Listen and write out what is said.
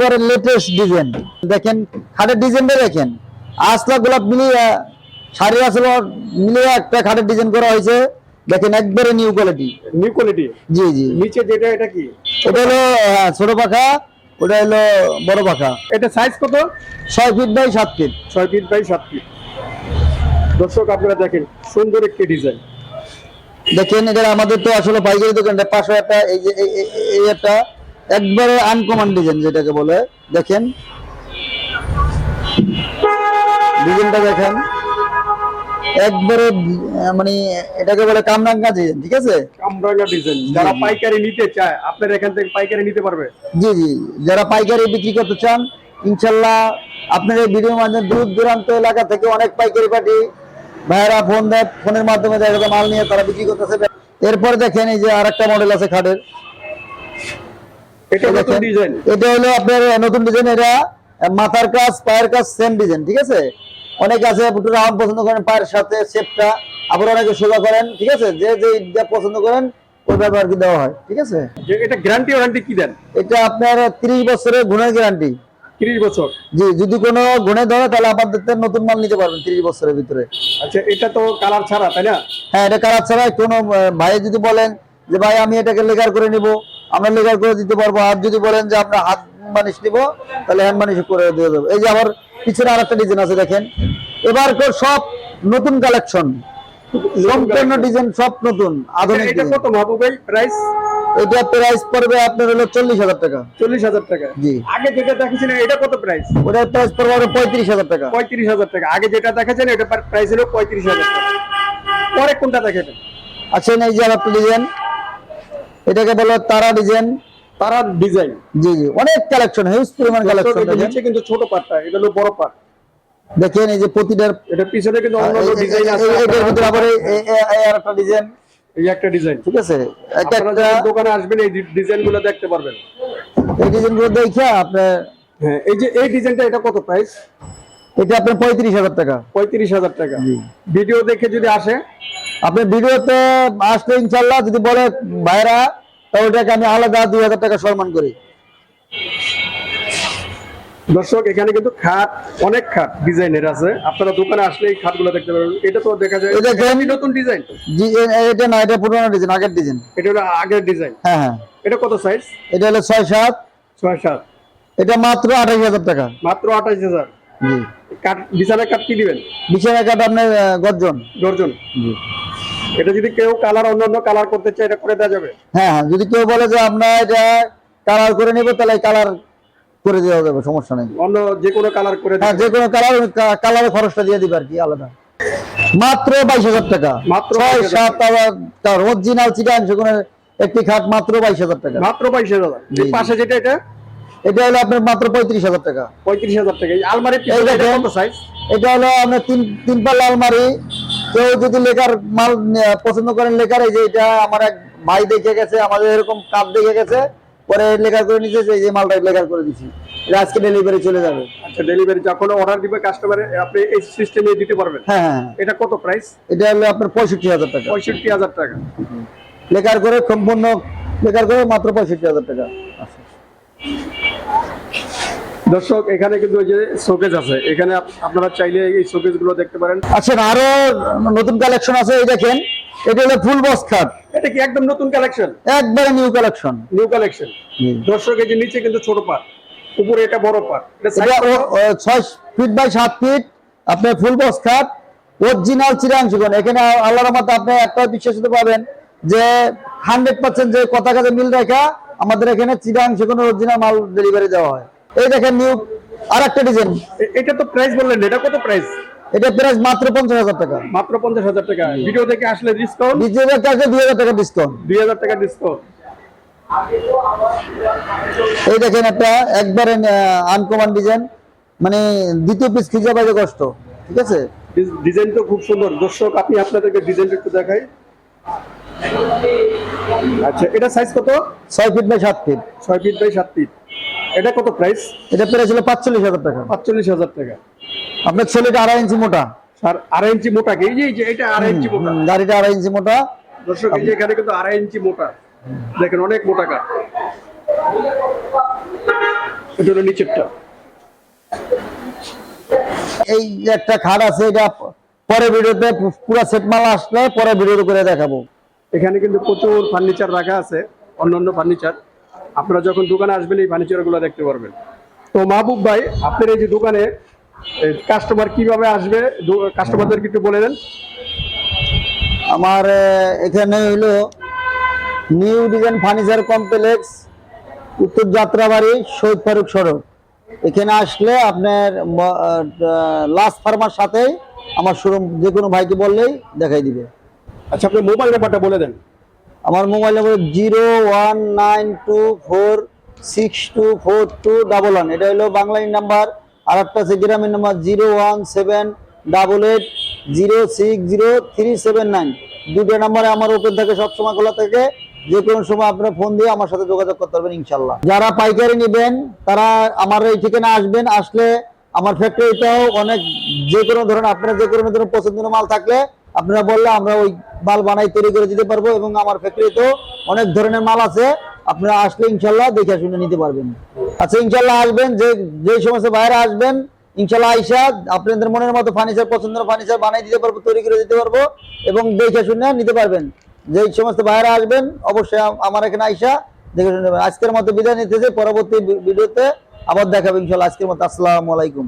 একবারে latest design দেখেন খাটের ডিজাইনটা দেখেন। আসলা গোলাপ মিলিয়ে শাড়ি আসল মিলিয়ে একটা খাটের ডিজাইন করা হয়েছে। দেখেন একবারে নিউ কোয়ালিটি নিউ কোয়ালিটি জি জি। নিচে যেটা এটা কি? ওটা হলো ছোট পাখা ওটা হলো বড় পাখা। এটা সাইজ কত? ছয় ফিট বাই সাত ফিট ছয় ফিট বাই সাত ফিট দর্শক আপনারা দেখেন সুন্দর একটি ডিজাইন দেখেন এটা আমাদের তো আসলে পাইকারি দোকানটা পাশে একটা এই যে এই- একটা। একবারে আনকমন ডিজাইন যেটাকে বলে দেখেন। ডিজাইনটা দেখেন। একবারে মানে এটাকে বলে কামরাঙ্গা ডিজাইন ঠিক আছে? কামরাঙ্গা ডিজাইন যারা পাইকারি নিতে চায় আপনার এখান থেকে পাইকারি নিতে পারবে। জি জি। যারা পাইকারি বিক্রি করতে চান ইনশাল্লাহ আপনার এই ভিডিওর মাধ্যমে দূর দূরান্ত এলাকা থেকে অনেক পাইকারি পার্টি ভাইয়েরা ফোন দেয় ফোনের মাধ্যমে দেখা মাল নিয়ে তারা বিক্রি করতেছে। এরপর দেখেন এই যে আরেকটা মডেল আছে খাটের। এটা নতুন ডিজাইন এটা হলো আপনার নতুন ডিজাইন এটা মাথার কাজ পায়ের কাজ সেম ডিজাইন ঠিক আছে? অনেকে আছে একটু রাউন্ড পছন্দ করেন পায়ের সাথে শেপটা আবার অনেকে সোজা করেন ঠিক আছে? যে যে পছন্দ করেন ওইভাবে আর কি দেওয়া হয় ঠিক আছে? এটা গ্যারান্টি ওয়ারেন্টি কি দেন? এটা আপনার তিরিশ বছরের গুণের গ্যারান্টি 30 বছর? জি যদি কোনো গুণে ধরে তাহলে থেকে নতুন মাল নিতে পারবেন তিরিশ বছরের ভিতরে। আচ্ছা এটা তো কালার ছাড়া তাই না? হ্যাঁ এটা কারার ছাড়া কোনো ভাই যদি বলেন যে ভাই আমি এটাকে লেগার করে নিব। আমরা লেগার করে দিতে পারব। আর যদি বলেন যে আমরা হাত মানিশ নিব তাহলে হ্যান্ড মানিশ করে দিয়ে দেবো। এই যে আবার পিছনে আরেকটা ডিজাইন আছে দেখেন। এবার সব নতুন কালেকশন সম্পূর্ণ ডিজাইন সব নতুন আধুনিক এটা কত প্রাইস এটা প্রাইস পড়বে আপনার হলো চল্লিশ হাজার টাকা। চল্লিশ হাজার টাকা? জি। আগে যেটা দেখেছেন এটা কত প্রাইস ওটার প্রাইস পড়বে হলো পঁয়ত্রিশ হাজার টাকা। পঁয়ত্রিশ হাজার টাকা। আগে যেটা দেখেছেন এটা প্রাইস হলো পঁয়ত্রিশ হাজার টাকা। পরে কোনটা দেখেছেন? আচ্ছা এই যে আরেকটা ডিজাইন এটাকে বলো তারা ডিজাইন। তারা ডিজাইন। জি জি অনেক কালেকশন হিউজ পরিমাণ কালেকশন দেখেন। নিচে কিন্তু ছোট পাটটা এটা হলো বড় পাট। দেখেন এই যে প্রতিটার এটা পিছনে কিন্তু অন্য ডিজাইন আছে। এটার ভিতরে আবার এই- আরেকটা ডিজাইন। এই একটা ডিজাইন। ঠিক আছে? একটা দোকানে আসবেন এই ডিজাইনগুলো দেখতে পারবেন। এই ডিজাইনগুলো দেখে আপনার হ্যাঁ এই যে এই ডিজাইনটা এটা কত প্রাইস এটা আপনার পঁয়ত্রিশ হাজার টাকা। পঁয়ত্রিশ হাজার টাকা। ভিডিও দেখে যদি আসে আপনি ভিডিওতে আসলে ইনশাল্লাহ যদি বলে ভাইরা তো ওটাকে আমি আলাদা দুই হাজার টাকা সম্মান করি। দর্শক এখানে কিন্তু খাট অনেক খাট ডিজাইনের আছে। আপনারা দোকানে আসলে এই খাটগুলো দেখতে পারবেন। এটা তো দেখা যায় এই দেখেন। নতুন ডিজাইন? জি এটা না এটা পুরোনো ডিজাইন আগের ডিজাইন। এটা হলো আগের ডিজাইন? হ্যাঁ হ্যাঁ। এটা কত সাইজ এটা হলো ছয় সাত। ছয় সাত। এটা মাত্র আঠাশ হাজার টাকা। মাত্র আঠাশ হাজার? জি। কাঠ বিছানা কাঠ কি দিবেন? বিছানা কাঠ আপনার গর্জন। গর্জন। জি। এটা যদি কেউ কালার অন্যান্য কালার করতে চায় এটা করে দেওয়া যাবে? হ্যাঁ হ্যাঁ যদি কেউ বলে যে আমরা এটা কালার করে নিব তাহলে কালার করে দেওয়া যাবে সমস্যা নেই। অন্য যে কোনো কালার করে হ্যাঁ যে কোনো কালার কালারের খরচটা দিয়ে দিবে আর কি আলাদা। মাত্র বাইশ হাজার টাকা। মাত্র ছয় সাত হাজার অরিজিনাল চিটান সেখানে একটি খাট মাত্র বাইশ হাজার টাকা। মাত্র বাইশ হাজার। পাশে যেটা এটা? এটা হলো আপনার মাত্র পঁয়ত্রিশ হাজার টাকা। পঁয়ত্রিশ হাজার টাকা। আলমারি এটা হলো আপনার তিন তিন পাল্লা আলমারি কেউ যদি লেখার মাল পছন্দ করেন লেখার এই যে এটা আমার এক ভাই দেখে গেছে আমাদের এরকম কাপ দেখে গেছে পরে লেখার করে নিচে এই যে মালটা লেখার করে এটা আজকে ডেলিভারি চলে যাবে। আচ্ছা ডেলিভারি যখন অর্ডার দিবে কাস্টমারে আপনি এই সিস্টেমে দিতে পারবেন? হ্যাঁ হ্যাঁ এটা কত প্রাইস এটা হলো আপনার পঁয়ষট্টি হাজার টাকা। পঁয়ষট্টি হাজার টাকা। লেখার করে সম্পূর্ণ লেখার করে মাত্র পঁয়ষট্টি হাজার টাকা। আচ্ছা। দর্শক এখানে কিন্তু ওই যে শোকেজ আছে। এখানে আপনারা চাইলে এই শোকেজগুলো দেখতে পারেন। আচ্ছা আরও নতুন কালেকশন আছে এই দেখেন। এটা হলো ফুল বক্স খাট। এটা কি একদম নতুন কালেকশন একবারে নিউ কালেকশন নিউ কালেকশন দর্শক এই যে নিচে কিন্তু ছোট পাট। উপরে এটা বড় পাট। এটা size এটা কত? ও- ও ছয় ফিট বাই সাত ফিট আপনার ফুল বক্স খাট। অরিজিনাল চিরাংশগণ। এখানে আল্লাহর রহমতে আপনি একটা বিশ্বাসিত পাবেন যে হান্ড্রেড পার্সেন্ট যে কথা কাজে মিল রেখা আমাদের এখানে চিরাংশগণ অরিজিনাল মাল ডেলিভারি দেওয়া হয়। এই দেখেন নিউ আর একটা ডিজাইন এটা তো প্রাইস বললেন এটা কত প্রাইস এটা প্রাইস মাত্র পঞ্চাশ হাজার টাকা। মাত্র পঞ্চাশ হাজার টাকা। ভিডিও দেখে আসলে ডিসকাউন্ট বিজয়ের কাছে দুই হাজার টাকা ডিসকাউন্ট দুই হাজার টাকা ডিসকাউন্ট এই দেখেন একটা একবারে আনকমন ডিজাইন মানে দ্বিতীয় পিস খুঁজে পাইতে কষ্ট ঠিক আছে? ডিজাইন তো খুব সুন্দর। দর্শক আপনি আপনাদেরকে ডিজাইন একটু দেখাই। আচ্ছা এটা সাইজ কত? ছয় ফিট বাই সাত ফিট ছয় ফিট বাই সাত ফিট এটা কত প্রাইস এটা প্রাইস ছিল পাঁচচল্লিশ হাজার টাকা। পাঁচচল্লিশ হাজার টাকা। আপনার ছেলেটা আড়াই ইঞ্চি মোটা। আর আড়াই ইঞ্চি মোটা কি? এই যে- এটা আড়াই ইঞ্চি মোটা। গাড়িটা আড়াই ইঞ্চি মোটা। দর্শক এই যে এখানে কিন্তু আড়াই ইঞ্চি মোটা। দেখেন অনেক মোটা কাঠ এটা হলো নিচেরটা। এই যে একটা খাট আছে এটা পরে ভিডিওতে পুরো সেট মাল আসলে পরে ভিডিও করে দেখাবো। এখানে কিন্তু প্রচুর ফার্নিচার রাখা আছে অন্যান্য ফার্নিচার আপনারা যখন দোকানে আসবেন এই ফার্নিচারগুলো দেখতে পারবেন। তো মাহবুব ভাই আপনার এই যে দোকানে কাস্টমার কীভাবে আসবে? কাস্টমারদেরকে একটু বলে দেন। আমার এখানে হলো নিউ ডিজাইন ফার্নিচার কমপ্লেক্স উত্তর যাত্রাবাড়ি শহীদ ফারুক সড়ক। এখানে আসলে আপনার লাস্ট ফার্মার সাথেই আমার শোরুম যে কোনো ভাইকে বললেই দেখাই দিবে। আচ্ছা আপনি মোবাইল নাম্বারটা বলে দেন। আমার mobile number zero one nine two four six two four two double one. এটা হলো বাংলাইন নাম্বার। আর একটা আছে গ্রামের number zero one seven double eight zero six zero three seven nine. দুটো নাম্বারে আমার ওপেন থাকে সবসময় খোলা থাকে। যে কোনো সময় আপনারা ফোন দিয়ে আমার সাথে যোগাযোগ করতে পারবেন ইনশাল্লাহ যারা পাইকারি নেবেন, তারা আমার এই ঠিকানা আসবেন, আসলে আমার ফ্যাক্টরিতেও অনেক যে কোনো ধরনের, আপনার যে কোনো ধরনের পছন্দের মাল থাকলে আপনারা বললে আমরা ওই মাল বানাই, তৈরি করে দিতে পারব এবং আমার ফ্যাক্টরিতেও অনেক ধরনের মাল আছে। আপনারা আসলে ইনশাল্লাহ দেখে শুনে নিতে পারবেন। আচ্ছা ইনশাল্লাহ আসবেন, যে যে সমস্ত বাইরে আসবেন, ইনশাল্লাহ আইসা আপনাদের মনের মতো ফার্নিচার, পছন্দের ফার্নিচার বানাই দিতে পারব, তৈরি করে দিতে পারব এবং দেখে শুনে নিতে পারবেন। যে সমস্ত বাইরে আসবেন, অবশ্যই আমার এখানে আইসা দেখে শুনে আজকের মতো বিদায় নিতেছে, পরবর্তী ভিডিওতে আবার দেখাবো ইনশাল্লাহ। আজকের মতো আসসালামু আলাইকুম।